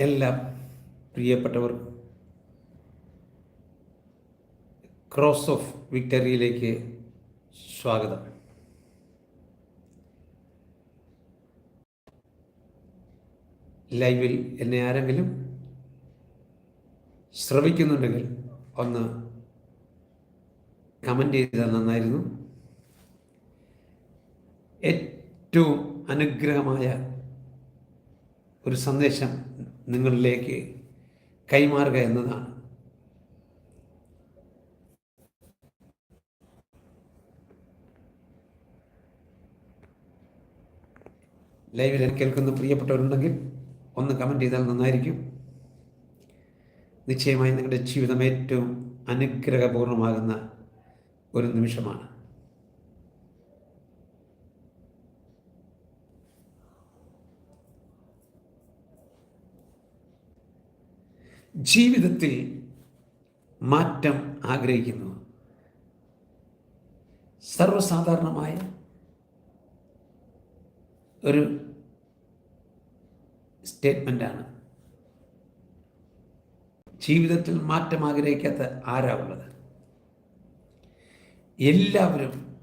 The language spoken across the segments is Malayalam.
എല്ലാ പ്രിയപ്പെട്ടവർ ക്രോസ് ഓഫ് വിക്ടറിയിലേക്ക് സ്വാഗതം. ലൈവിൽ എന്നെ ആരെങ്കിലും ശ്രവിക്കുന്നുണ്ടെങ്കിൽ ഒന്ന് കമന്റ് ചെയ്താൽ നന്നായിരുന്നു. ഏറ്റവും അനുഗ്രഹമായ ഒരു സന്ദേശം നിങ്ങളിലേക്ക് കൈമാറുക എന്നതാണ്. ലൈവിൽ കേൾക്കുന്ന പ്രിയപ്പെട്ടവരുണ്ടെങ്കിൽ ഒന്ന് കമന്റ് ചെയ്താൽ നന്നായിരിക്കും. നിശ്ചയമായി നിങ്ങളുടെ ജീവിതം ഏറ്റവും അനുഗ്രഹപൂർണമാകുന്ന ഒരു നിമിഷമാണ്. ജീവിതത്തിൽ മാറ്റം ആഗ്രഹിക്കുന്നു. സർവസാധാരണമായ ഒരു സ്റ്റേറ്റ്മെന്റാണ് ജീവിതത്തിൽ മാറ്റം ആഗ്രഹിക്കാത്ത ആരാ ഉള്ളത്? എല്ലാവരും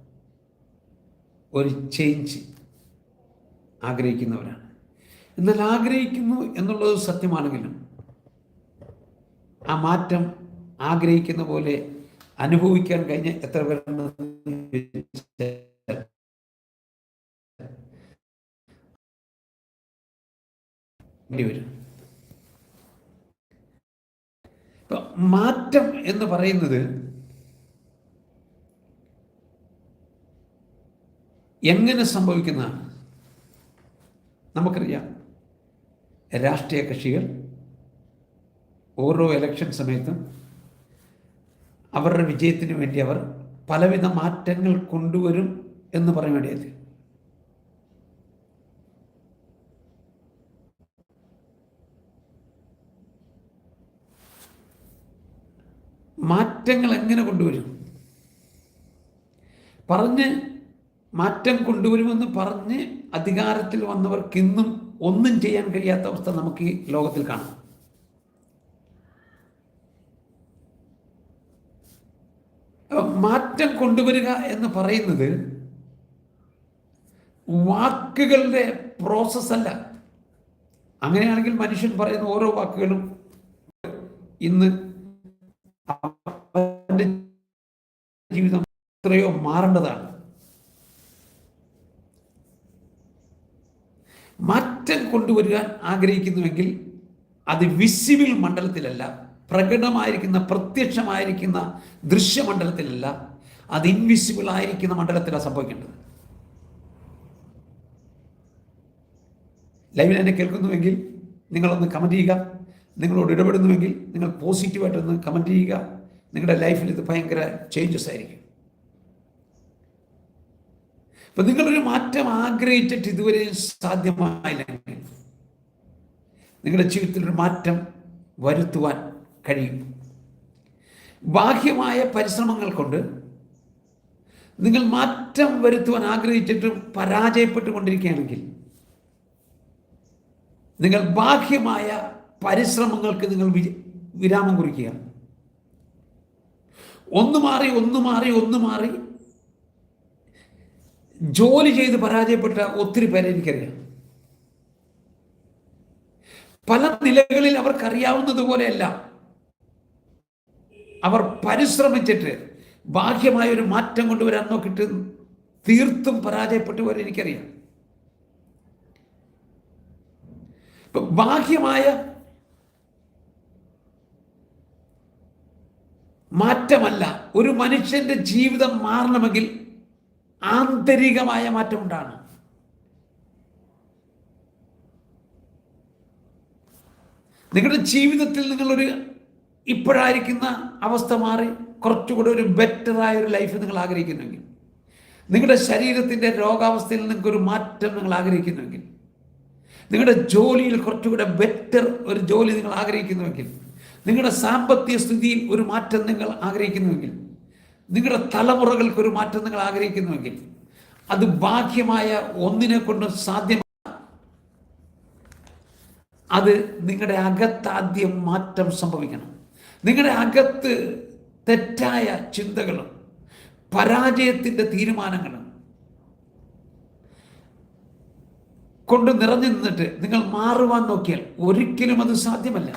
ഒരു ചേഞ്ച് ആഗ്രഹിക്കുന്നവരാണ്. എന്നാൽ ആഗ്രഹിക്കുന്നു എന്നുള്ളത് സത്യമാണെങ്കിലും ആ മാറ്റം ആഗ്രഹിക്കുന്ന പോലെ അനുഭവിക്കാൻ കഴിഞ്ഞ എത്ര പേരുണ്ടെന്ന് മാറ്റം എന്ന് പറയുന്നത് എങ്ങനെ സംഭവിക്കുന്നതാണ്? നമുക്കറിയാം. രാഷ്ട്രീയ കക്ഷികൾ ഓരോ എലക്ഷൻ സമയത്തും അവരുടെ വിജയത്തിന് വേണ്ടി അവർ പലവിധ മാറ്റങ്ങൾ കൊണ്ടുവരും എന്ന് പറയാൻ വേണ്ടിയത് മാറ്റങ്ങൾ എങ്ങനെ കൊണ്ടുവരും? പറഞ്ഞ് മാറ്റം കൊണ്ടുവരുമെന്ന് പറഞ്ഞ് അധികാരത്തിൽ വന്നവർക്ക് ഇന്നും ഒന്നും ചെയ്യാൻ കഴിയാത്ത അവസ്ഥ നമുക്ക് ഈ ലോകത്തിൽ കാണാം. മാറ്റം കൊണ്ടുവരിക എന്ന് പറയുന്നത് വാക്കുകളുടെ പ്രോസസ്സല്ല അങ്ങനെയാണെങ്കിൽ മനുഷ്യൻ പറയുന്ന ഓരോ വാക്കുകളും ഇന്ന് ജീവിതം എത്രയോ മാറേണ്ടതാണ്. മാറ്റം കൊണ്ടുവരുവാൻ ആഗ്രഹിക്കുന്നുവെങ്കിൽ അത് വിസിബിൾ മണ്ഡലത്തിലല്ല. പ്രകടമായിരിക്കുന്ന പ്രത്യക്ഷമായിരിക്കുന്ന ദൃശ്യമണ്ഡലത്തിലല്ല അത് ഇൻവിസിബിൾ ആയിരിക്കുന്ന മണ്ഡലത്തിലാണ് സംഭവിക്കേണ്ടത്. ലൈവിൽ എന്നെ കേൾക്കുന്നുവെങ്കിൽ നിങ്ങളൊന്ന് കമന്റ് ചെയ്യുക. നിങ്ങളോട് ഇടപെടുന്നുവെങ്കിൽ നിങ്ങൾ പോസിറ്റീവായിട്ടൊന്ന് കമന്റ് ചെയ്യുക. നിങ്ങളുടെ ലൈഫിൽ ഇത് ഭയങ്കര ചേഞ്ചസ് ആയിരിക്കും. അപ്പം നിങ്ങളൊരു മാറ്റം ആഗ്രഹിച്ചിട്ട് ഇതുവരെ സാധ്യമായില്ലെങ്കിൽ നിങ്ങളുടെ ജീവിതത്തിൽ ഒരു മാറ്റം വരുത്തുവാൻ കഴിയും. ബാഹ്യമായ പരിശ്രമങ്ങൾ കൊണ്ട് നിങ്ങൾ മാറ്റം വരുത്തുവാൻ ആഗ്രഹിച്ചിട്ടും പരാജയപ്പെട്ടുകൊണ്ടിരിക്കുകയാണെങ്കിൽ നിങ്ങൾ ബാഹ്യമായ പരിശ്രമങ്ങൾക്ക് നിങ്ങൾ വിരാമം കുറിക്കുക ഒന്ന് മാറി ഒന്ന് മാറി ഒന്ന് മാറി ജോലി ചെയ്ത് പരാജയപ്പെട്ട ഒത്തിരി പേരെ എനിക്കറിയാം. പല നിലകളിൽ അവർക്കറിയാവുന്നത് പോലെയല്ല. അവർ പരിശ്രമിച്ചിട്ട് ബാഹ്യമായ ഒരു മാറ്റം കൊണ്ടുവരാൻ നോക്കിയിട്ട് തീർത്തും പരാജയപ്പെട്ടു പോലെ എനിക്കറിയാം. ബാഹ്യമായ മാറ്റമല്ല ഒരു മനുഷ്യന്റെ ജീവിതം മാറണമെങ്കിൽ ആന്തരികമായ മാറ്റം ഉണ്ടാണ് നിങ്ങളുടെ ജീവിതത്തിൽ നിങ്ങളൊരു ഇപ്പോഴായിരിക്കുന്ന അവസ്ഥ മാറി കുറച്ചുകൂടെ ഒരു ബെറ്ററായ ഒരു ലൈഫ് നിങ്ങൾ ആഗ്രഹിക്കുന്നുവെങ്കിൽ നിങ്ങളുടെ ശരീരത്തിന്റെ രോഗാവസ്ഥയിൽ നിങ്ങൾക്കൊരു മാറ്റം നിങ്ങൾ ആഗ്രഹിക്കുന്നുവെങ്കിൽ നിങ്ങളുടെ ജോലിയിൽ കുറച്ചുകൂടെ ബെറ്റർ ഒരു ജോലി നിങ്ങൾ ആഗ്രഹിക്കുന്നുവെങ്കിൽ നിങ്ങളുടെ സാമ്പത്തിക സ്ഥിതിയിൽ ഒരു മാറ്റം നിങ്ങൾ ആഗ്രഹിക്കുന്നുവെങ്കിൽ നിങ്ങളുടെ തലമുറകൾക്ക് ഒരു മാറ്റം നിങ്ങൾ ആഗ്രഹിക്കുന്നുവെങ്കിൽ അത് ബാഹ്യമായ ഒന്നിനെ കൊണ്ട് സാധ്യമല്ല. അത് നിങ്ങളുടെ അകത്താദ്യം മാറ്റം സംഭവിക്കണം. നിങ്ങളുടെ അകത്ത് തെറ്റായ ചിന്തകളും പരാജയത്തിന്റെ തീരുമാനങ്ങളും കൊണ്ട് നിറഞ്ഞു നിന്നിട്ട് നിങ്ങൾ മാറുവാൻ നോക്കിയാൽ ഒരിക്കലും അത് സാധ്യമല്ല.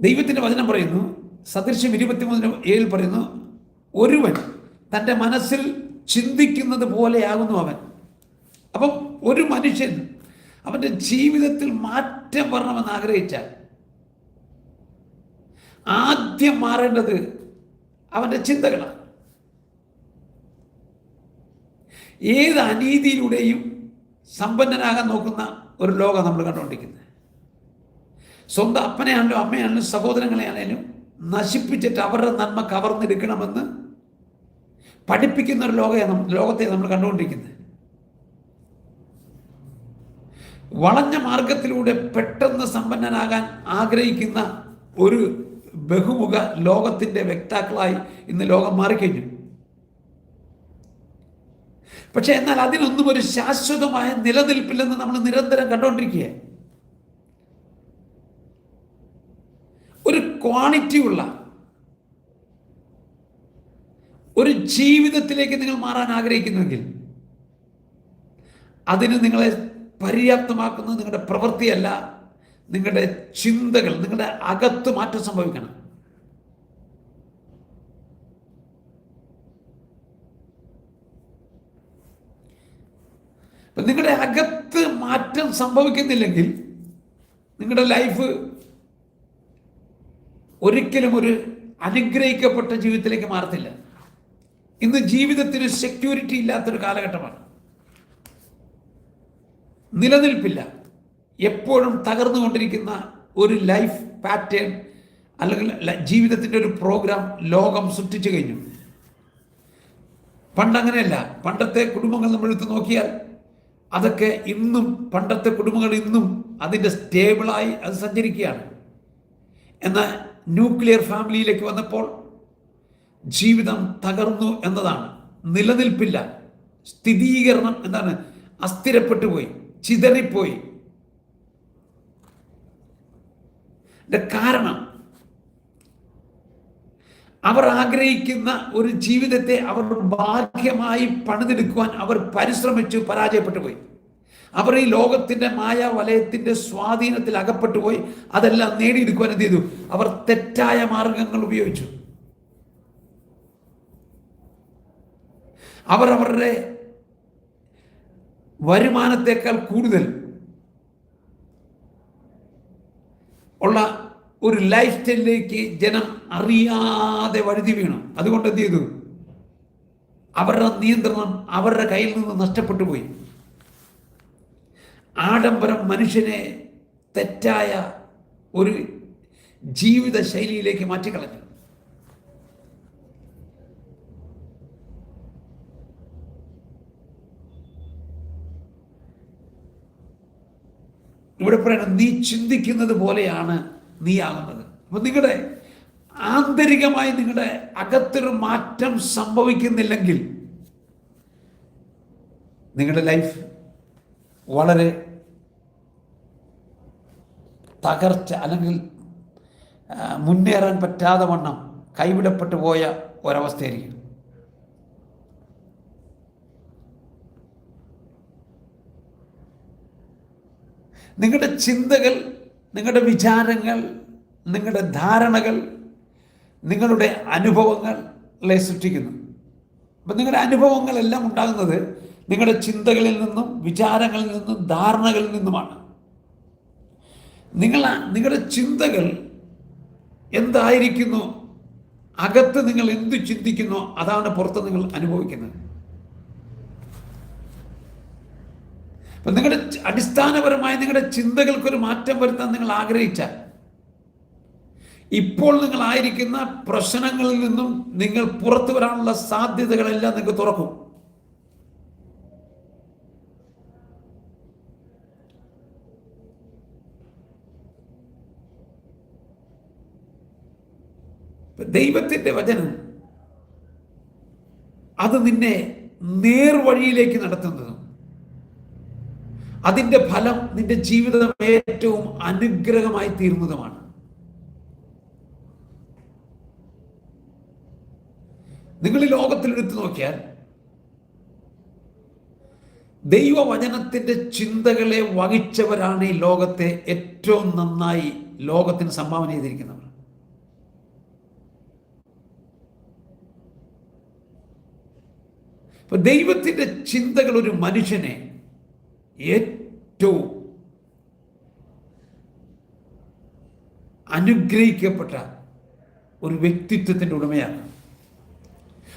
ദൈവത്തിന്റെ വചനം പറയുന്നു സദൃശ്യം ഇരുപത്തിമൂന്നിന് ഏഴിൽ പറയുന്നു ഒരുവൻ തന്റെ മനസ്സിൽ ചിന്തിക്കുന്നത് പോലെയാകുന്നു അവൻ. അപ്പം ഒരു മനുഷ്യൻ അവന്റെ ജീവിതത്തിൽ മാറ്റം വരണമെന്ന് ആഗ്രഹിച്ചാൽ ആദ്യം മാറേണ്ടത് അവന്റെ ചിന്തകളാണ്. ഏത് അനീതിയിലൂടെയും സമ്പന്നനാകാൻ നോക്കുന്ന ഒരു ലോകം നമ്മൾ കണ്ടുകൊണ്ടിരിക്കുന്നത്. സ്വന്തം അപ്പനെയാണെങ്കിലും അമ്മയാണെങ്കിലും സഹോദരങ്ങളെയാണെങ്കിലും നശിപ്പിച്ചിട്ട് അവരുടെ നന്മ കവർന്നെടുക്കണമെന്ന് പഠിപ്പിക്കുന്ന ഒരു ലോകയാണ് ലോകത്തെ നമ്മൾ കണ്ടുകൊണ്ടിരിക്കുന്നത്. വളഞ്ഞ മാർഗത്തിലൂടെ പെട്ടെന്ന് സമ്പന്നനാകാൻ ആഗ്രഹിക്കുന്ന ഒരു ബഹുമുഖ ലോകത്തിന്റെ വ്യക്താക്കളായി ഇന്ന് ലോകം മാറിക്കഴിഞ്ഞു. പക്ഷെ എന്നാൽ അതിനൊന്നും ഒരു ശാശ്വതമായ നിലനിൽപ്പില്ലെന്ന് നമ്മൾ നിരന്തരം കണ്ടുകൊണ്ടിരിക്കുക ഒരു ക്വാളിറ്റി ഉള്ള ഒരു ജീവിതത്തിലേക്ക് നിങ്ങൾ മാറാൻ ആഗ്രഹിക്കുന്നുവെങ്കിൽ അതിന് നിങ്ങളെ പര്യാപ്തമാക്കുന്നത് നിങ്ങളുടെ പ്രവൃത്തിയല്ല നിങ്ങളുടെ ചിന്തകൾ നിങ്ങളുടെ അകത്ത് മാറ്റം സംഭവിക്കണം. നിങ്ങളുടെ അകത്ത് മാറ്റം സംഭവിക്കുന്നില്ലെങ്കിൽ നിങ്ങളുടെ ലൈഫ് ഒരിക്കലും ഒരു അനുഗ്രഹിക്കപ്പെട്ട ജീവിതത്തിലേക്ക് മാറത്തില്ല. ഇന്ന് ജീവിതത്തിന് സെക്യൂരിറ്റി ഇല്ലാത്തൊരു കാലഘട്ടമാണ്. നിലനിൽപ്പില്ല. എപ്പോഴും തകർന്നുകൊണ്ടിരിക്കുന്ന ഒരു ലൈഫ് പാറ്റേൺ അല്ലെങ്കിൽ ജീവിതത്തിന്റെ ഒരു പ്രോഗ്രാം ലോകം സൃഷ്ടിച്ചു കഴിഞ്ഞു. പണ്ടങ്ങനെയല്ല. പണ്ടത്തെ കുടുംബങ്ങൾ നമ്മൾ എടുത്ത് നോക്കിയാൽ അതൊക്കെ ഇന്നും പണ്ടത്തെ കുടുംബങ്ങൾ ഇന്നും അതിന്റെ സ്റ്റേബിളായി അത് സഞ്ചരിക്കുകയാണ്. എന്നാൽ ന്യൂക്ലിയർ ഫാമിലിയിലേക്ക് വന്നപ്പോൾ ജീവിതം തകർന്നു എന്നതാണ്. നിലനിൽപ്പില്ല. സ്ഥിരീകരണം എന്താണ് അസ്ഥിരപ്പെട്ടു പോയി ചിതറിപ്പോയി. കാരണം അവർ ആഗ്രഹിക്കുന്ന ഒരു ജീവിതത്തെ അവർ ഭാഗ്യമായി പണിതെടുക്കുവാൻ അവർ പരിശ്രമിച്ചു പരാജയപ്പെട്ടു പോയി അവർ ഈ ലോകത്തിന്റെ മായ വലയത്തിന്റെ സ്വാധീനത്തിൽ അകപ്പെട്ടു പോയി അതെല്ലാം നേടിയെടുക്കുവാൻ എന്ത് ചെയ്തു? അവർ തെറ്റായ മാർഗങ്ങൾ ഉപയോഗിച്ചു. അവർ അവരുടെ വരുമാനത്തെക്കാൾ കൂടുതൽ ഉള്ള ഒരു ലൈഫ് സ്റ്റൈലിലേക്ക് ജനം അറിയാതെ വഴുതി വീണു. അതുകൊണ്ട് എന്ത് ചെയ്തു? അവരുടെ നിയന്ത്രണം അവരുടെ കയ്യിൽ നിന്ന് നഷ്ടപ്പെട്ടു പോയി. ആഡംബരം മനുഷ്യനെ തെറ്റായ ഒരു ജീവിത ശൈലിയിലേക്ക് മാറ്റിക്കളഞ്ഞു. ഇവിടെ പറയണം നീ ചിന്തിക്കുന്നത് പോലെയാണ് നീ ആകുന്നത്. അപ്പൊ നിങ്ങളുടെ ആന്തരികമായി നിങ്ങളുടെ അകത്തൊരു മാറ്റം സംഭവിക്കുന്നില്ലെങ്കിൽ നിങ്ങളുടെ ലൈഫ് വളരെ തകർച്ച അല്ലെങ്കിൽ മുന്നേറാൻ പറ്റാതെ വണ്ണം കൈവിടപ്പെട്ടു പോയ ഒരവസ്ഥയായിരിക്കും. നിങ്ങളുടെ ചിന്തകൾ നിങ്ങളുടെ വിചാരങ്ങൾ നിങ്ങളുടെ ധാരണകൾ നിങ്ങളുടെ അനുഭവങ്ങളെ സൃഷ്ടിക്കുന്നു. അപ്പം നിങ്ങളുടെ അനുഭവങ്ങളെല്ലാം ഉണ്ടാകുന്നത് നിങ്ങളുടെ ചിന്തകളിൽ നിന്നും വിചാരങ്ങളിൽ നിന്നും ധാരണകളിൽ നിന്നുമാണ്. നിങ്ങൾ നിങ്ങളുടെ ചിന്തകൾ എന്തായിരിക്കുന്നു? അകത്ത് നിങ്ങൾ എന്ത് ചിന്തിക്കുന്നു? അതാണ് പുറത്ത് നിങ്ങൾ അനുഭവിക്കുന്നത്. അപ്പം നിങ്ങളുടെ അടിസ്ഥാനപരമായ നിങ്ങളുടെ ചിന്തകൾക്കൊരു മാറ്റം വരുത്താൻ നിങ്ങൾ ആഗ്രഹിച്ചാൽ ഇപ്പോൾ നിങ്ങളായിരിക്കുന്ന പ്രശ്നങ്ങളിൽ നിന്നും നിങ്ങൾ പുറത്തു വരാനുള്ള സാധ്യതകളെല്ലാം നിങ്ങൾക്ക് തുറക്കും. ദൈവത്തിന്റെ വചനം അത് നിന്നെ നേർവഴിയിലേക്ക് നടത്തുന്നതും അതിന്റെ ഫലം നിന്റെ ജീവിതം ഏറ്റവും അനുഗ്രഹമായി തീർന്നതുമാണ് നിങ്ങൾ ഈ ലോകത്തിൽ എടുത്തു നോക്കിയാൽ ദൈവവചനത്തിന്റെ ചിന്തകളെ വഹിച്ചവരാണ് ഈ ലോകത്തെ ഏറ്റവും നന്നായി ലോകത്തിന് സംഭാവന ചെയ്തിരിക്കുന്നവർ. ദൈവത്തിന്റെ ചിന്തകൾ ഒരു മനുഷ്യനെ ഏറ്റവും അനുഗ്രഹിക്കപ്പെട്ട ഒരു വ്യക്തിത്വത്തിന്റെ ഉടമയാണ്.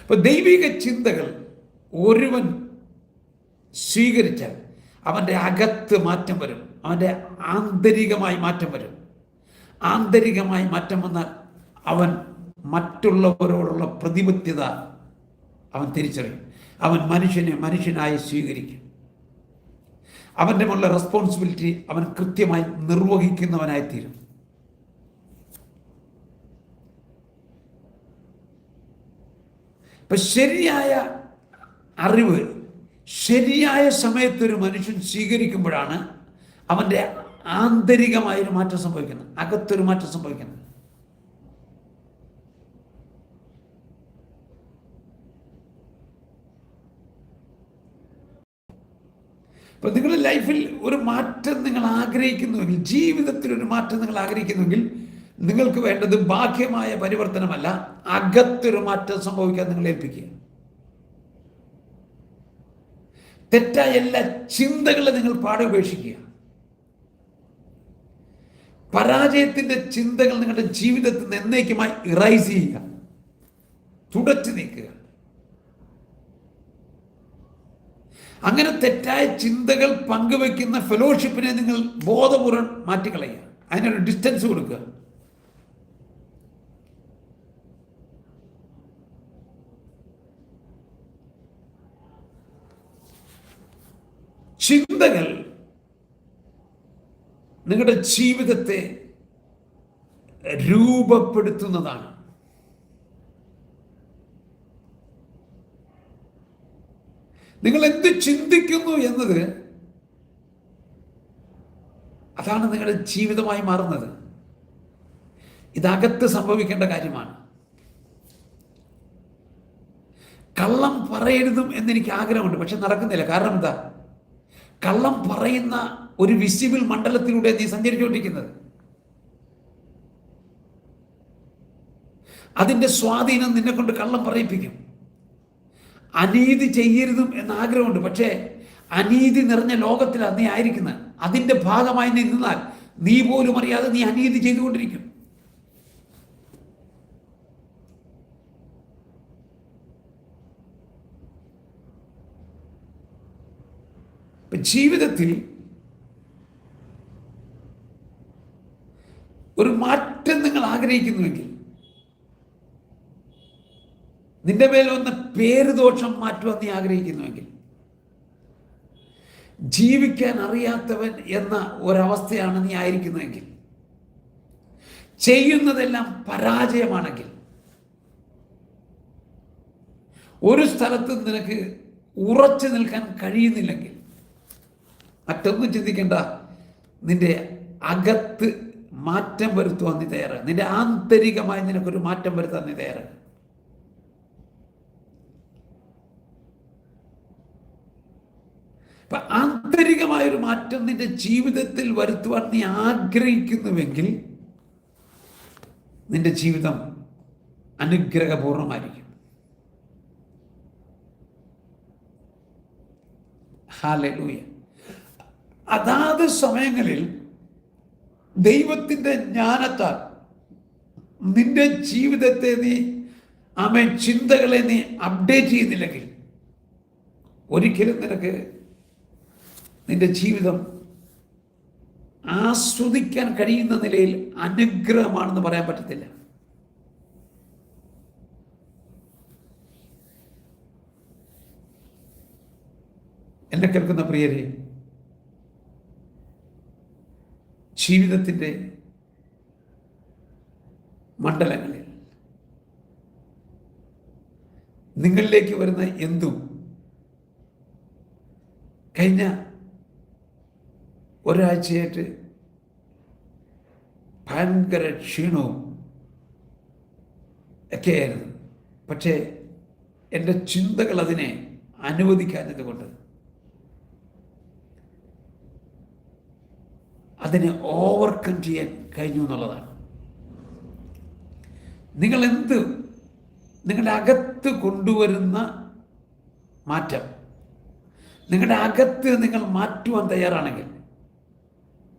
അപ്പോൾ ദൈവിക ചിന്തകൾ ഒരുവൻ സ്വീകരിച്ചാൽ അവന്റെ അകത്ത് മാറ്റം വരും. അവന്റെ ആന്തരികമായി മാറ്റം വരും. ആന്തരികമായി മാറ്റം വന്നാൽ അവൻ മറ്റുള്ളവരോടുള്ള പ്രതിബദ്ധത അവൻ തിരിച്ചറിയും. അവൻ മനുഷ്യനെ മനുഷ്യനായി സ്വീകരിക്കും. അവന്റെ മുകളിലെ റെസ്പോൺസിബിലിറ്റി അവൻ കൃത്യമായി നിർവഹിക്കുന്നവനായി തീരും ഇപ്പൊ ശരിയായ അറിവ് ശരിയായ സമയത്ത് ഒരു മനുഷ്യൻ സ്വീകരിക്കുമ്പോഴാണ് അവന്റെ ആന്തരികമായൊരു മാറ്റം സംഭവിക്കുന്നത് അകത്തൊരു മാറ്റം സംഭവിക്കുന്നത്. ഇപ്പൊ നിങ്ങളുടെ ലൈഫിൽ ഒരു മാറ്റം നിങ്ങൾ ആഗ്രഹിക്കുന്നുവെങ്കിൽ ജീവിതത്തിൽ ഒരു മാറ്റം നിങ്ങൾ ആഗ്രഹിക്കുന്നുവെങ്കിൽ നിങ്ങൾക്ക് വേണ്ടത് ബാഹ്യമായ പരിവർത്തനമല്ല അകത്തൊരു മാറ്റം സംഭവിക്കാൻ നിങ്ങൾ ഏൽപ്പിക്കുക. തെറ്റായ എല്ലാ ചിന്തകളും നിങ്ങൾ പാടെ ഉപേക്ഷിക്കുക. പരാജയത്തിന്റെ ചിന്തകൾ നിങ്ങളുടെ ജീവിതത്തിൽ നിന്ന് എന്നേക്കുമായി ഇറൈസ് ചെയ്യുക. തുടച്ചു നീക്കുക. അങ്ങനെ തെറ്റായ ചിന്തകൾ പങ്കുവെക്കുന്ന ഫെലോഷിപ്പിനെ നിങ്ങൾ ബോധപൂർവം മാറ്റിക്കളയുക. അതിനൊരു ഡിസ്റ്റൻസ് കൊടുക്കുക. ചിന്തകൾ നിങ്ങളുടെ ജീവിതത്തെ രൂപപ്പെടുത്തുന്നതാണ്. നിങ്ങൾ എന്ത് ചിന്തിക്കുന്നു എന്നത് അതാണ് നിങ്ങളുടെ ജീവിതമായി മാറുന്നത്. ഇതകത്ത് സംഭവിക്കേണ്ട കാര്യമാണ്. കള്ളം പറയരുതും എന്നെനിക്ക് ആഗ്രഹമുണ്ട് പക്ഷെ നടക്കുന്നില്ല. കാരണം എന്താ? കള്ളം പറയുന്ന ഒരു വിസിബിൾ മണ്ഡലത്തിലൂടെ നീ സഞ്ചരിച്ചുകൊണ്ടിരിക്കുന്നത്. അതിന്റെ സ്വാധീനം നിന്നെ കൊണ്ട് കള്ളം പറയിപ്പിക്കും. അനീതി ചെയ്യരുതും എന്ന ആഗ്രഹമുണ്ട്. പക്ഷേ അനീതി നിറഞ്ഞ ലോകത്തിലാണ് നീ ആയിരിക്കുന്നത് അതിന്റെ ഭാഗമായി നിന്നാൽ നീ പോലും അറിയാതെ നീ അനീതി ചെയ്തുകൊണ്ടിരിക്കും. ജീവിതത്തിൽ ഒരു മാറ്റം നിങ്ങൾ ആഗ്രഹിക്കുന്നുവെങ്കിൽ നിന്റെ മേൽ വന്ന പേര് ദോഷം മാറ്റുവാൻ നീ ആഗ്രഹിക്കുന്നുവെങ്കിൽ. ജീവിക്കാൻ അറിയാത്തവൻ എന്ന ഒരവസ്ഥയാണ് നീ ആയിരിക്കുന്നതെങ്കിൽ ചെയ്യുന്നതെല്ലാം പരാജയമാണെങ്കിൽ. ഒരു സ്ഥലത്ത് നിനക്ക് ഉറച്ചു നിൽക്കാൻ കഴിയുന്നില്ലെങ്കിൽ. മറ്റൊന്നും ചിന്തിക്കേണ്ട. നിന്റെ അകത്ത് മാറ്റം വരുത്തുവാൻ നീ തയ്യാറാണ്. നിന്റെ ആന്തരികമായി നിനക്കൊരു മാറ്റം വരുത്താൻ നീ തയ്യാറാണ് അപ്പൊ ആന്തരികമായൊരു മാറ്റം നിന്റെ ജീവിതത്തിൽ വരുത്തുവാൻ നീ ആഗ്രഹിക്കുന്നുവെങ്കിൽ നിന്റെ ജീവിതം അനുഗ്രഹപൂർണമായിരിക്കും. അതാത് സമയങ്ങളിൽ ദൈവത്തിന്റെ ജ്ഞാനത്താൽ നിന്റെ ജീവിതത്തെ നീ ആമേ ചിന്തകളെ നീ അപ്ഡേറ്റ് ചെയ്യുന്നില്ലെങ്കിൽ ഒരിക്കലും നിനക്ക് നിന്റെ ജീവിതം ആസ്വദിക്കാൻ കഴിയുന്ന നിലയിൽ അനുഗ്രഹമാണെന്ന് പറയാൻ പറ്റത്തില്ല. എന്നെ കേൾക്കുന്ന പ്രിയരെ ജീവിതത്തിന്റെ മണ്ഡലങ്ങളിൽ നിങ്ങളിലേക്ക് വരുന്ന എന്തും കഴിഞ്ഞ ഒരാഴ്ചയായിട്ട് ഭയങ്കര ക്ഷീണവും ഒക്കെയായിരുന്നു. പക്ഷേ എന്റെ ചിന്തകൾ അതിനെ അനുവദിക്കാഞ്ഞത് കൊണ്ട് അതിനെ ഓവർകം ചെയ്യാൻ കഴിഞ്ഞു എന്നുള്ളതാണ്. നിങ്ങൾ എന്ത് നിങ്ങളുടെ അകത്ത് കൊണ്ടുവരുന്ന മാറ്റം നിങ്ങളുടെ അകത്ത് നിങ്ങൾ മാറ്റുവാൻ തയ്യാറാണെങ്കിൽ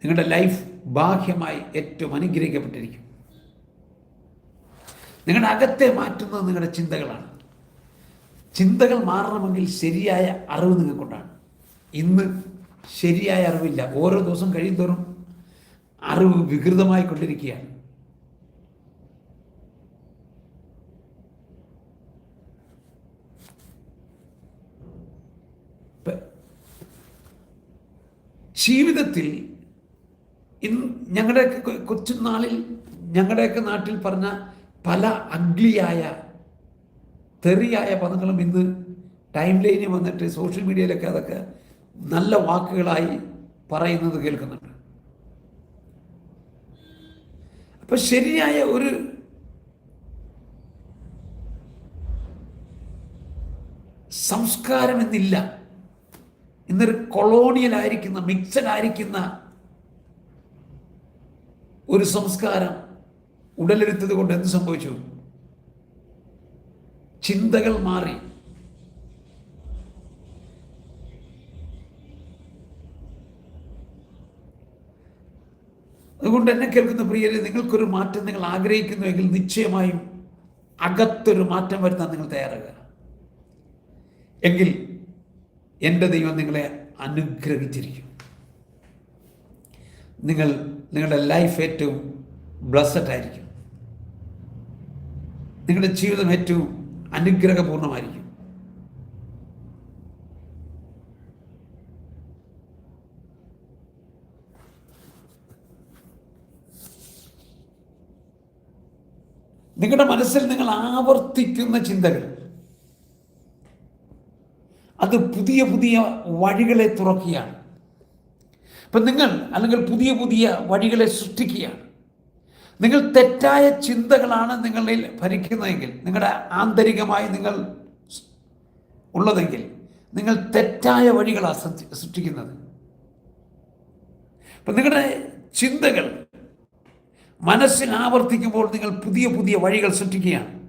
നിങ്ങളുടെ ലൈഫ് ബാഹ്യമായി ഏറ്റവും അനുഗ്രഹിക്കപ്പെട്ടിരിക്കും. നിങ്ങളുടെ അകത്തെ മാറ്റുന്നത് നിങ്ങളുടെ ചിന്തകളാണ്. ചിന്തകൾ മാറണമെങ്കിൽ ശരിയായ അറിവ് നിങ്ങൾക്കുണ്ടാണ് ഇന്ന് ശരിയായ അറിവില്ല. ഓരോ ദിവസം കഴിയുന്തോറും അറിവ് വികൃതമായി കൊണ്ടിരിക്കുകയാണ് ജീവിതത്തിൽ ഇന്ന് ഞങ്ങളുടെയൊക്കെ കൊ- കൊച്ചുനാളിൽ ഞങ്ങളുടെയൊക്കെ നാട്ടിൽ പറഞ്ഞ പല അഗ്ലിയായ തെറിയായ പദങ്ങളും ഇന്ന് ടൈം ലൈനിൽ വന്നിട്ട് സോഷ്യൽ മീഡിയയിലൊക്കെ അതൊക്കെ നല്ല വാക്കുകളായി പറയുന്നത് കേൾക്കുന്നുണ്ട്. അപ്പൊ ശരിയായ ഒരു സംസ്കാരം എന്നില്ല ഇന്നൊരു കൊളോണിയൽ ആയിരിക്കുന്ന മിക്സഡ് ആയിരിക്കുന്ന ഒരു സംസ്കാരം ഉടലെടുത്തത് കൊണ്ട് എന്ത് സംഭവിച്ചു? ചിന്തകൾ മാറി. അതുകൊണ്ട് എന്നെ കേൾക്കുന്ന പ്രിയരെ നിങ്ങൾക്കൊരു മാറ്റം നിങ്ങൾ ആഗ്രഹിക്കുന്നുവെങ്കിൽ നിശ്ചയമായും അകത്തൊരു മാറ്റം വരുത്താൻ നിങ്ങൾ തയ്യാറാകുക എങ്കിൽ എന്റെ ദൈവം നിങ്ങളെ അനുഗ്രഹിച്ചിരിക്കും. നിങ്ങൾ നിങ്ങളുടെ ലൈഫ് ഏറ്റവും ബ്ലസ്സഡ് ആയിരിക്കും. നിങ്ങളുടെ ജീവിതം ഏറ്റവും അനുഗ്രഹപൂർണമായിരിക്കും നിങ്ങളുടെ മനസ്സിൽ നിങ്ങൾ ആവർത്തിക്കുന്ന ചിന്തകൾ അത് പുതിയ പുതിയ വഴികളെ തുറക്കുകയാണ്. ഇപ്പം നിങ്ങൾ അല്ലെങ്കിൽ പുതിയ പുതിയ വഴികളെ സൃഷ്ടിക്കുകയാണ്. നിങ്ങൾ തെറ്റായ ചിന്തകളാണ് നിങ്ങളിൽ ഭരിക്കുന്നതെങ്കിൽ നിങ്ങളുടെ ആന്തരികമായി നിങ്ങൾ ഉള്ളതെങ്കിൽ നിങ്ങൾ തെറ്റായ വഴികളാണ് സൃഷ്ടി- സൃഷ്ടിക്കുന്നത്. അപ്പം നിങ്ങളുടെ ചിന്തകൾ മനസ്സിൽ ആവർത്തിക്കുമ്പോൾ നിങ്ങൾ പുതിയ പുതിയ വഴികൾ സൃഷ്ടിക്കുകയാണ്.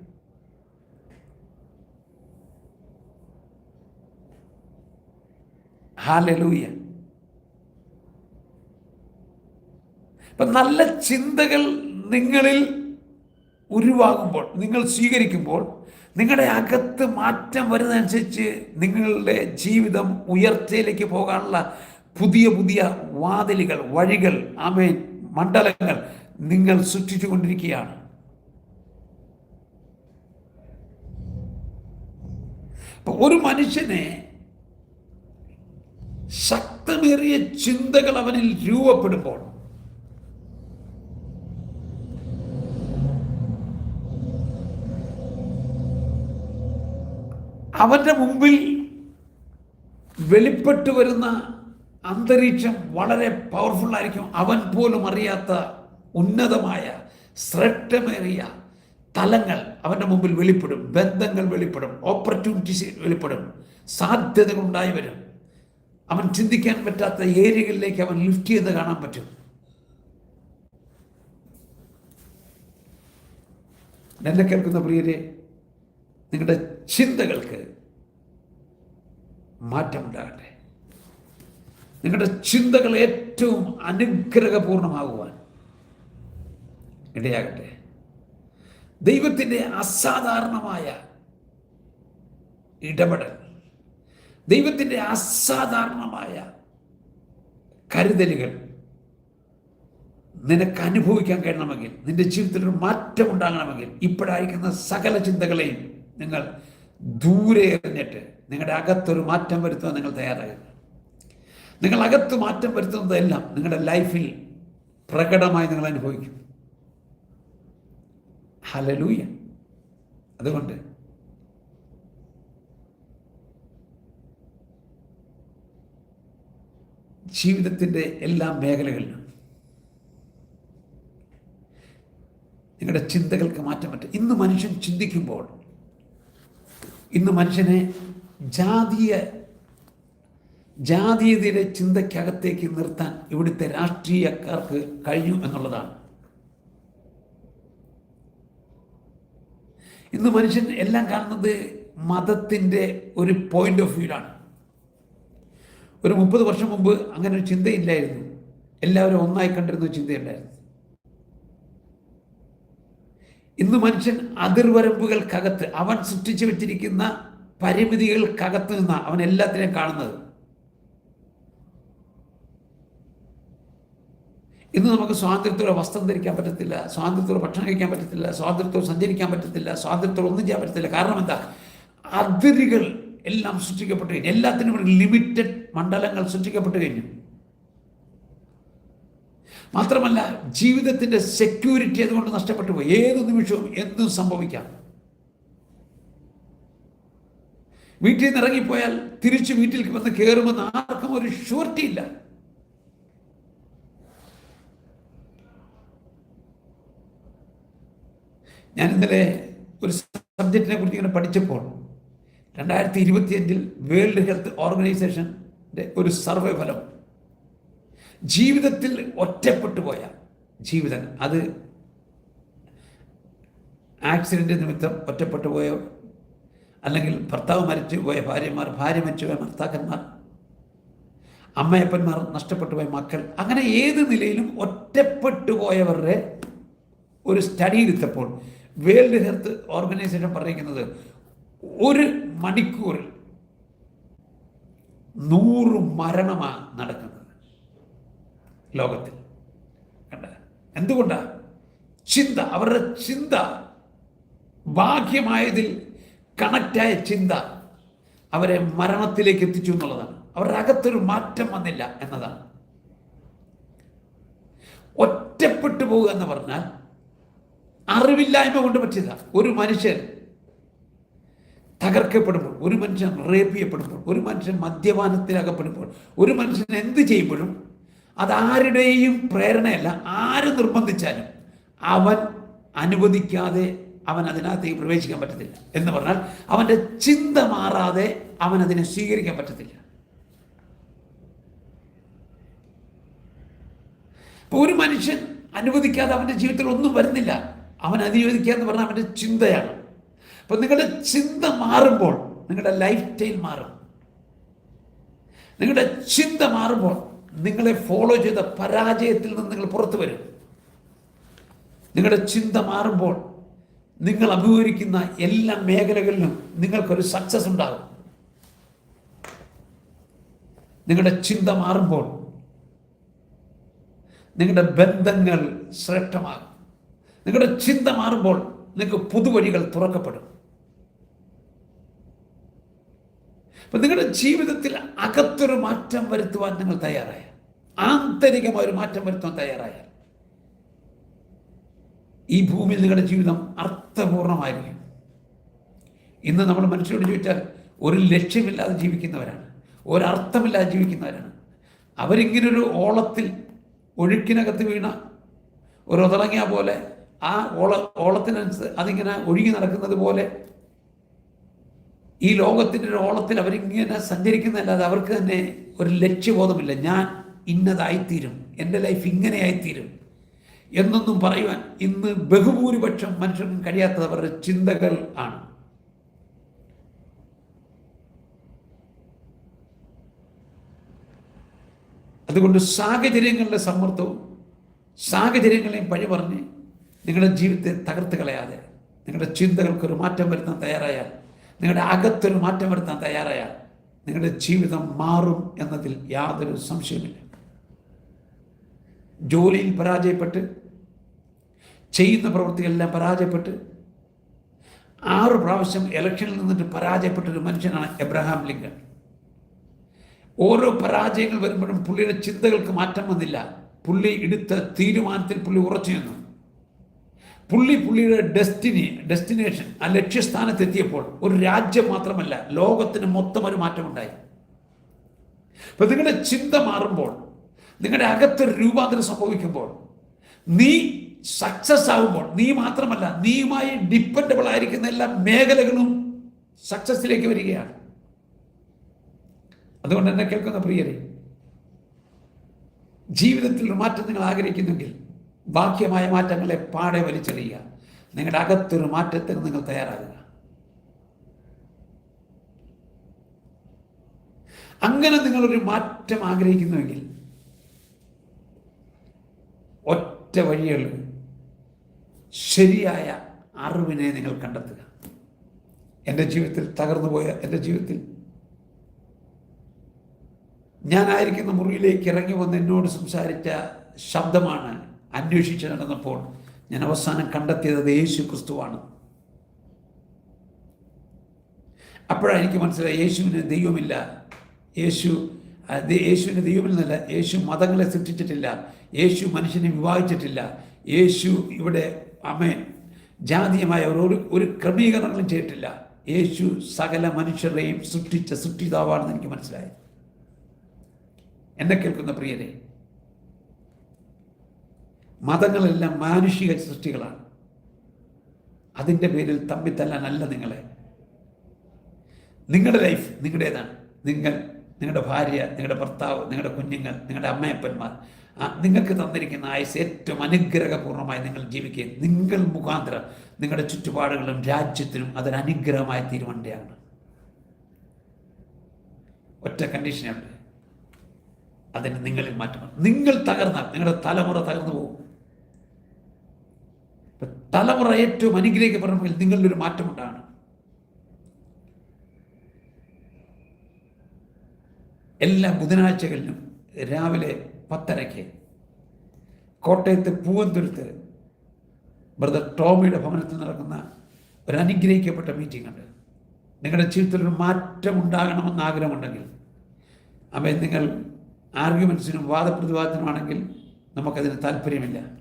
ഹാലലൂയ. ഇപ്പം നല്ല ചിന്തകൾ നിങ്ങളിൽ ഉരുവാകുമ്പോൾ നിങ്ങൾ സ്വീകരിക്കുമ്പോൾ നിങ്ങളുടെ അകത്ത് മാറ്റം വരുന്നതനുസരിച്ച് നിങ്ങളുടെ ജീവിതം ഉയർച്ചയിലേക്ക് പോകാനുള്ള പുതിയ പുതിയ വാതിലുകൾ വഴികൾ ആമേൻ മണ്ഡലങ്ങൾ നിങ്ങൾ സൃഷ്ടിച്ചുകൊണ്ടിരിക്കുകയാണ് അപ്പൊ ഒരു മനുഷ്യനെ ശക്തമേറിയ ചിന്തകൾ അവനിൽ രൂപപ്പെടുമ്പോൾ അവന്റെ മുമ്പിൽ വെളിപ്പെട്ടു വരുന്ന അന്തരീക്ഷം വളരെ പവർഫുൾ ആയിരിക്കും. അവൻ പോലും അറിയാത്ത ഉന്നതമായ ശ്രേഷ്ഠമേറിയ തലങ്ങൾ അവന്റെ മുമ്പിൽ വെളിപ്പെടും. ബന്ധങ്ങൾ വെളിപ്പെടും. ഓപ്പർച്യൂണിറ്റീസ് വെളിപ്പെടും. സാധ്യതകൾ ഉണ്ടായി വരും. അവൻ ചിന്തിക്കാൻ പറ്റാത്ത ഏരിയകളിലേക്ക് അവൻ ലിഫ്റ്റ് ചെയ്ത് കാണാൻ പറ്റും. എന്നെ കേൾക്കുന്ന പ്രിയരെ നിങ്ങളുടെ ചിന്തകൾക്ക് മാറ്റം ഉണ്ടാകട്ടെ. നിങ്ങളുടെ ചിന്തകൾ ഏറ്റവും അനുഗ്രഹപൂർണമാകുവാൻ ഇടയാകട്ടെ. ദൈവത്തിന്റെ അസാധാരണമായ ഇടപെടൽ ദൈവത്തിന്റെ അസാധാരണമായ കരുതലുകൾ നിനക്ക് അനുഭവിക്കാൻ കഴിയണമെങ്കിൽ നിന്റെ ജീവിതത്തിൽ ഒരു മാറ്റം ഉണ്ടാകണമെങ്കിൽ ഇപ്പോഴായിരിക്കുന്ന സകല ചിന്തകളെയും നിങ്ങൾ ദൂരെ എറിഞ്ഞിട്ട് നിങ്ങളുടെ അകത്തൊരു മാറ്റം വരുത്തുവാൻ നിങ്ങൾ തയ്യാറാകുക നിങ്ങൾ അകത്ത് മാറ്റം വരുത്തുന്നതെല്ലാം നിങ്ങളുടെ ലൈഫിൽ പ്രകടമായി നിങ്ങൾ അനുഭവിക്കും. ഹലലൂയ അതുകൊണ്ട് ജീവിതത്തിന്റെ എല്ലാ മേഖലകളിലും നിങ്ങളുടെ ചിന്തകൾക്ക് മാറ്റം പറ്റും. ഇന്ന് മനുഷ്യൻ ചിന്തിക്കുമ്പോൾ ഇന്ന് മനുഷ്യനെ ജാതീയ ജാതീയതയുടെ ചിന്തയ്ക്കകത്തേക്ക് നിർത്താൻ ഇവിടുത്തെ രാഷ്ട്രീയക്കാർക്ക് കഴിഞ്ഞു എന്നുള്ളതാണ്. ഇന്ന് മനുഷ്യൻ എല്ലാം കാണുന്നത് മതത്തിന്റെ ഒരു പോയിന്റ് ഓഫ് വ്യൂലാണ് ഒരു മുപ്പത് വർഷം മുമ്പ് അങ്ങനെ ഒരു ചിന്തയില്ലായിരുന്നു. എല്ലാവരും ഒന്നായി കണ്ടിരുന്ന ചിന്തയുണ്ടായിരുന്നു. ഇന്ന് മനുഷ്യൻ അതിർവരമ്പുകൾക്കകത്ത് അവൻ സൃഷ്ടിച്ചു വെച്ചിരിക്കുന്ന പരിമിതികൾക്കകത്ത് നിന്നാണ് അവൻ എല്ലാത്തിനെയും കാണുന്നത്. ഇന്ന് നമുക്ക് സ്വാതന്ത്ര്യത്തോടെ വസ്ത്രം ധരിക്കാൻ പറ്റത്തില്ല സ്വാതന്ത്ര്യത്തോടെ ഭക്ഷണം കഴിക്കാൻ പറ്റത്തില്ല സ്വാതന്ത്ര്യത്തോടെ സഞ്ചരിക്കാൻ പറ്റത്തില്ല സ്വാതന്ത്ര്യത്തോടെ ഒന്നും ചെയ്യാൻ പറ്റത്തില്ല. കാരണം എന്താ? അതിരുകൾ എല്ലാം സൃഷ്ടിക്കപ്പെട്ടു കഴിഞ്ഞു. എല്ലാത്തിനും ലിമിറ്റഡ് മണ്ഡലങ്ങൾ സൃഷ്ടിക്കപ്പെട്ടു കഴിഞ്ഞു. മാത്രമല്ല ജീവിതത്തിന്റെ സെക്യൂരിറ്റി അതുകൊണ്ട് നഷ്ടപ്പെട്ടു പോയി. ഏത് നിമിഷവും എന്തും സംഭവിക്കാം. വീട്ടിൽ നിന്ന് ഇറങ്ങിപ്പോയാൽ തിരിച്ച് വീട്ടിൽ വന്ന് കയറുമെന്ന് ആർക്കും ഒരു ഷുവർട്ടി ഇല്ല. ഞാൻ ഇന്നലെ ഒരു സബ്ജക്റ്റിനെ കുറിച്ച് ഇങ്ങനെ പഠിച്ചപ്പോൾ രണ്ടായിരത്തി ഇരുപത്തിയഞ്ചിൽ വേൾഡ് ഹെൽത്ത് ഓർഗനൈസേഷന്റെ ഒരു സർവേ ഫലം ജീവിതത്തിൽ ഒറ്റപ്പെട്ടു പോയ ജീവിതൻ അത് ആക്സിഡന്റ് നിമിത്തം ഒറ്റപ്പെട്ടു പോയോ? അല്ലെങ്കിൽ ഭർത്താവ് മരിച്ചു പോയ ഭാര്യമാർ ഭാര്യ മരിച്ചു പോയ ഭർത്താക്കന്മാർ അമ്മയപ്പന്മാർ നഷ്ടപ്പെട്ടു പോയ മക്കൾ അങ്ങനെ ഏത് നിലയിലും ഒറ്റപ്പെട്ടു പോയവരുടെ ഒരു സ്റ്റഡി എടുത്തപ്പോൾ വേൾഡ് ഹെൽത്ത് ഓർഗനൈസേഷൻ പറഞ്ഞിരിക്കുന്നത് ഒരു മണിക്കൂറിൽ നൂറ് മരണമാണ് നടക്കുന്നത്. ലോകത്തിൽ. എന്തുകൊണ്ടാണ് എന്തുകൊണ്ടാ? ചിന്ത അവരുടെ ചിന്ത ഭാഗ്യമായതിൽ കണക്റ്റായ ചിന്ത അവരെ മരണത്തിലേക്ക് എത്തിച്ചു എന്നുള്ളതാണ്. അവരുടെ അകത്തൊരു മാറ്റം വന്നില്ല എന്നതാണ്. ഒറ്റപ്പെട്ടു പോവുക എന്ന് പറഞ്ഞാൽ അറിവില്ലായ്മ കൊണ്ട് പറ്റിയത. ഒരു മനുഷ്യൻ തകർക്കപ്പെടുമ്പോൾ ഒരു മനുഷ്യൻ റേപ്പ് ചെയ്യപ്പെടുമ്പോൾ ഒരു മനുഷ്യൻ മദ്യപാനത്തിലകപ്പെടുമ്പോൾ ഒരു മനുഷ്യൻ എന്ത് ചെയ്യുമ്പോഴും അതാരുടെയും പ്രേരണയല്ല. ആര് നിർബന്ധിച്ചാലും അവൻ അനുവദിക്കാതെ അവൻ അതിനകത്തേക്ക് പ്രവേശിക്കാൻ പറ്റത്തില്ല. എന്ന് പറഞ്ഞാൽ അവന്റെ ചിന്ത മാറാതെ അവൻ അതിനെ സ്വീകരിക്കാൻ പറ്റത്തില്ല. ഒരു മനുഷ്യൻ അനുവദിക്കാതെ അവന്റെ ജീവിതത്തിൽ ഒന്നും വരുന്നില്ല. അവൻ അനുവദിക്കുക എന്ന് പറഞ്ഞാൽ അവന്റെ ചിന്തയാണ്. അപ്പം നിങ്ങളുടെ ചിന്ത മാറുമ്പോൾ നിങ്ങളുടെ ലൈഫ് സ്റ്റൈൽ മാറും. നിങ്ങളുടെ ചിന്ത മാറുമ്പോൾ നിങ്ങളെ ഫോളോ ചെയ്ത പരാജയത്തിൽ നിന്ന് നിങ്ങൾ പുറത്തു വരും. നിങ്ങളുടെ ചിന്ത മാറുമ്പോൾ നിങ്ങൾ അഭിമുഖീകരിക്കുന്ന എല്ലാ മേഖലകളിലും നിങ്ങൾക്കൊരു സക്സസ് ഉണ്ടാകും. നിങ്ങളുടെ ചിന്ത മാറുമ്പോൾ നിങ്ങളുടെ ബന്ധങ്ങൾ ശ്രേഷ്ഠമാകും. നിങ്ങളുടെ ചിന്ത മാറുമ്പോൾ നിങ്ങൾക്ക് പുതുവഴികൾ തുറക്കപ്പെടും. അപ്പൊ നിങ്ങളുടെ ജീവിതത്തിൽ അകത്തൊരു മാറ്റം വരുത്തുവാൻ നിങ്ങൾ തയ്യാറായ. ആന്തരികമായ ഒരു മാറ്റം വരുത്തുവാൻ തയ്യാറായാൽ ഈ ഭൂമിയിൽ നിങ്ങളുടെ ജീവിതം അർത്ഥപൂർണമായിരിക്കും. ഇന്ന് നമ്മൾ മനുഷ്യരോട് ചോദിച്ചാൽ ഒരു ലക്ഷ്യമില്ലാതെ ജീവിക്കുന്നവരാണ് ഒരർത്ഥമില്ലാതെ ജീവിക്കുന്നവരാണ്. അവരിങ്ങനൊരു ഓളത്തിൽ ഒഴുക്കിനകത്ത് വീണ ഒരു ഒതളങ്ങിയ പോലെ ആ ഓള ഓളത്തിനനുസരിച്ച് അതിങ്ങനെ ഒഴുകി നടക്കുന്നത് പോലെ ഈ ലോകത്തിന്റെ ഓളത്തിൽ അവരിങ്ങനെ സഞ്ചരിക്കുന്നതല്ലാതെ അവർക്ക് തന്നെ ഒരു ലക്ഷ്യബോധമില്ല. ഞാൻ ഇന്നതായിത്തീരും. എന്റെ ലൈഫ് ഇങ്ങനെയായിത്തീരും എന്നൊന്നും പറയുവാൻ ഇന്ന് ബഹുഭൂരിപക്ഷം മനുഷ്യർക്കും കഴിയാത്തത് അവരുടെ ചിന്തകൾ ആണ്. അതുകൊണ്ട് സാഹചര്യങ്ങളുടെ സമ്മർദ്ദവും സാഹചര്യങ്ങളെയും പഴി പറഞ്ഞ് നിങ്ങളുടെ ജീവിതത്തെ തകർത്ത് കളയാതെ നിങ്ങളുടെ ചിന്തകൾക്കൊരു മാറ്റം വരുത്താൻ തയ്യാറായാൽ നിങ്ങളുടെ അകത്തൊരു മാറ്റം വരുത്താൻ തയ്യാറായാൽ നിങ്ങളുടെ ജീവിതം മാറും എന്നതിൽ യാതൊരു സംശയമില്ല ജോലിയിൽ പരാജയപ്പെട്ട് ചെയ്യുന്ന പ്രവൃത്തികളെല്ലാം പരാജയപ്പെട്ട് ആറ് പ്രാവശ്യം ഇലക്ഷനിൽ നിന്നിട്ട് പരാജയപ്പെട്ട ഒരു മനുഷ്യനാണ് എബ്രഹാം ലിങ്കൺ. ഓരോ പരാജയങ്ങൾ വരുമ്പോഴും പുള്ളിയുടെ ചിന്തകൾക്ക് മാറ്റം വന്നില്ല. പുള്ളി എടുത്ത തീരുമാനത്തിൽ പുള്ളി ഉറച്ചു നിന്നു. പുള്ളി പുള്ളിയുടെ ഡെസ്റ്റിനി ഡെസ്റ്റിനേഷൻ ആ ലക്ഷ്യസ്ഥാനത്ത് എത്തിയപ്പോൾ ഒരു രാജ്യം മാത്രമല്ല ലോകത്തിന് മൊത്തം ഒരു മാറ്റമുണ്ടായി. അപ്പൊ നിങ്ങളുടെ ചിന്ത മാറുമ്പോൾ നിങ്ങളുടെ അകത്തൊരു രൂപാന്തരം സംഭവിക്കുമ്പോൾ നീ സക്സസ് ആകുമ്പോൾ നീ മാത്രമല്ല നീയുമായി ഡിപ്പെൻഡബിൾ ആയിരിക്കുന്ന എല്ലാ മേഖലകളും സക്സസ്സിലേക്ക് വരികയാണ്. അതുകൊണ്ട് എന്നെ കേൾക്കുന്ന പ്രിയരെ ജീവിതത്തിൽ മാറ്റം നിങ്ങൾ ആഗ്രഹിക്കുന്നെങ്കിൽ ബാഹ്യമായ മാറ്റങ്ങളെ പാടെ വലിച്ചെറിയുക. നിങ്ങളുടെ അകത്തൊരു മാറ്റത്തിന് നിങ്ങൾ തയ്യാറാകുക. അങ്ങനെ നിങ്ങളൊരു മാറ്റം ആഗ്രഹിക്കുന്നുവെങ്കിൽ ഒറ്റ വഴിയുള്ളൂ ശരിയായ അറിവിനെ നിങ്ങൾ കണ്ടെത്തുക. എന്റെ ജീവിതത്തിൽ തകർന്നു പോയ എന്റെ ജീവിതത്തിൽ ഞാനായിരിക്കുന്ന മുറിയിലേക്ക് ഇറങ്ങി വന്ന് എന്നോട് സംസാരിച്ച ശബ്ദമാണ് അന്വേഷിച്ച് നടന്നപ്പോൾ ഞാൻ അവസാനം കണ്ടെത്തിയത് യേശു ക്രിസ്തുവാണ് അപ്പോഴാണ് എനിക്ക് മനസ്സിലായി യേശുവിന് ദൈവമില്ല. യേശു യേശുവിന് ദൈവമില്ലെന്നല്ല യേശു മതങ്ങളെ സൃഷ്ടിച്ചിട്ടില്ല യേശു മനുഷ്യനെ വിവാഹിച്ചിട്ടില്ല യേശു ഇവിടെ അമേൻ ജാതീയമായ ഒരു ഒരു ക്രമീകരണങ്ങളും ചെയ്തിട്ടില്ല. യേശു സകല മനുഷ്യരെയും സൃഷ്ടിച്ച സൃഷ്ടിതാവാണെന്ന് എനിക്ക് മനസ്സിലായി. എന്നെ കേൾക്കുന്ന പ്രിയരെ മതങ്ങളെല്ലാം മാനുഷിക സൃഷ്ടികളാണ്. അതിന്റെ പേരിൽ തമ്മിത്തല്ലാനല്ല നിങ്ങളെ. നിങ്ങളുടെ ലൈഫ് നിങ്ങളുടേതാണ്. നിങ്ങൾ നിങ്ങളുടെ ഭാര്യ നിങ്ങളുടെ ഭർത്താവ് നിങ്ങളുടെ കുഞ്ഞുങ്ങൾ നിങ്ങളുടെ അമ്മയപ്പന്മാർ നിങ്ങൾക്ക് തന്നിരിക്കുന്ന ആയുസ് ഏറ്റവും അനുഗ്രഹപൂർണമായി നിങ്ങൾ ജീവിക്കുക. നിങ്ങൾ മുഖാന്തരം നിങ്ങളുടെ ചുറ്റുപാടുകളും രാജ്യത്തിനും അതൊരു അനുഗ്രഹമായി തീരുവേണ്ടതാണ് ഒറ്റ കണ്ടീഷനുണ്ട് അതിന് നിങ്ങളിൽ മാറ്റം നിങ്ങൾ തകർന്നാൽ നിങ്ങളുടെ തലമുറ തകർന്നു പോകും. തലമുറ ഏറ്റവും ഒരു മാറ്റമുണ്ടാകണം എല്ലാ ബുധനാഴ്ചകളിലും രാവിലെ പത്തരയ്ക്ക് കോട്ടയത്ത് പൂവന്തുരുത്ത് ബ്രദർ ടോമിയുടെ ഭവനത്തിൽ നടക്കുന്ന ഒരു അനുഗ്രഹിക്കപ്പെട്ട മീറ്റിംഗ് ഉണ്ട്. നിങ്ങളുടെ ജീവിതത്തിൽ ഒരു മാറ്റം ഉണ്ടാകണമെന്ന് ആഗ്രഹമുണ്ടെങ്കിൽ അവയെ നിങ്ങൾ ആർഗ്യുമെൻസിനും വാദപ്രതിവാദത്തിനുമാണെങ്കിൽ നമുക്കതിന് താല്പര്യമില്ല.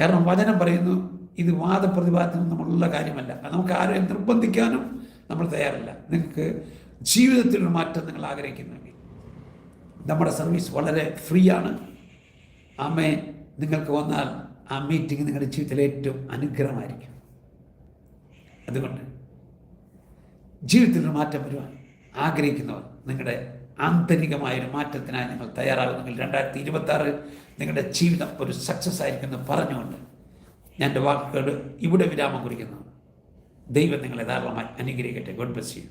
കാരണം വചനം പറയുന്നു ഇത് വാദപ്രതിവാദത്തിനും നമ്മളുള്ള കാര്യമല്ല. നമുക്ക് ആരെയും നിർബന്ധിക്കാനും നമ്മൾ തയ്യാറല്ല. നിങ്ങൾക്ക് ജീവിതത്തിലൊരു മാറ്റം നിങ്ങൾ ആഗ്രഹിക്കുന്നുണ്ടെങ്കിൽ നമ്മുടെ സർവീസ് വളരെ ഫ്രീ ആണ്. അമ്മേ നിങ്ങൾക്ക് വന്നാൽ ആ മീറ്റിംഗ് നിങ്ങളുടെ ജീവിതത്തിലെ ഏറ്റവും അനുഗ്രഹമായിരിക്കും. അതുകൊണ്ട് ജീവിതത്തിലൊരു മാറ്റം വരുവാൻ ആഗ്രഹിക്കുന്നവർ നിങ്ങളുടെ ആന്തരികമായ ഒരു മാറ്റത്തിനായി നിങ്ങൾ തയ്യാറാകുന്നെങ്കിൽ രണ്ടായിരത്തി ഇരുപത്തി ആറ് നിങ്ങളുടെ ജീവിതം ഒരു സക്സസ് ആയിരിക്കുമെന്ന് പറഞ്ഞുകൊണ്ട് ഞാൻ എന്റെ വാക്കുകൾ ഇവിടെ വിരാമം കുറിക്കുന്നു. ദൈവം നിങ്ങളെ ധാരാളമായി അനുഗ്രഹിക്കട്ടെ. God bless you